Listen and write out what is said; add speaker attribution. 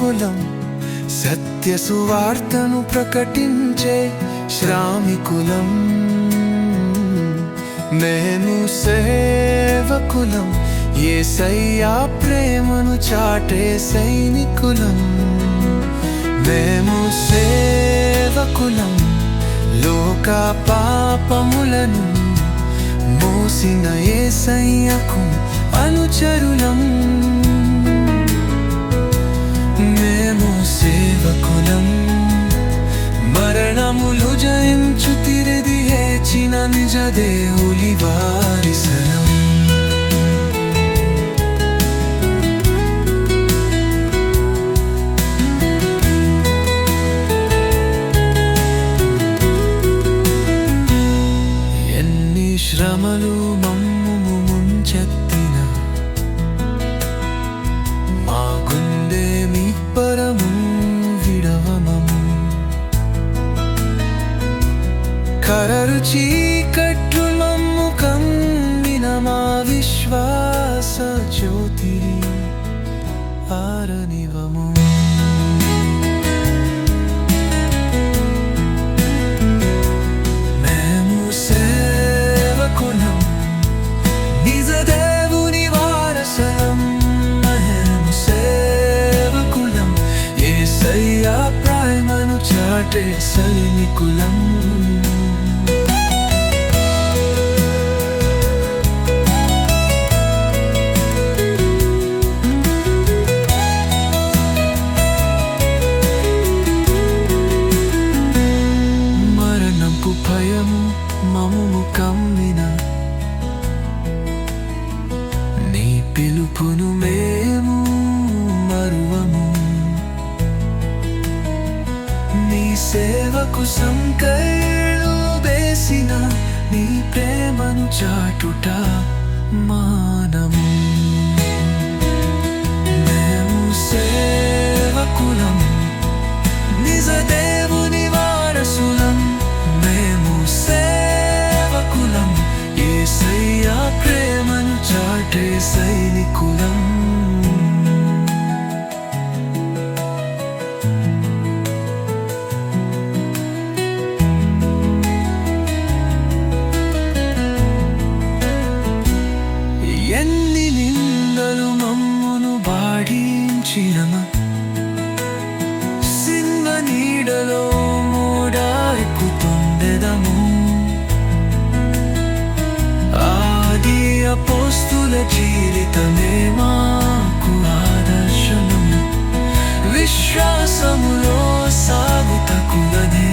Speaker 1: కులం సత్య సువార్తను ప్రకటించే శ్రామికులం నేను సేవకులం ఏ సయ్యా ప్రేమను చాటే సైనికులం. మేము సేవకులం లోక పాపములను మోసిన ఏ సయ్యకు అనుచరులం. శ్రమలు మమ్ము ముంచెత్తిన మా గుండె మీ పరము విడవమము. కరరు చీకట్లు మమ్ము కమ్మిన మా విశ్వాస జ్యోతి ఆరనివము చాటే సైనికులం మరణంపు భయము మమ్ము కమ్మిన నీ పిలుపును మే నీ సేవకు సంకళ్ళు వేసిన నీ ప్రేమను చాటుట మానము. మేము సేవకులం నిజ దేవుని వారసులం. మేము సేవకులం యేసయ్యా ప్రేమను చాటే సైనికులం. జీవితమే మాకు ఆదర్శనం విశ్వాసములో సాగుతకులదే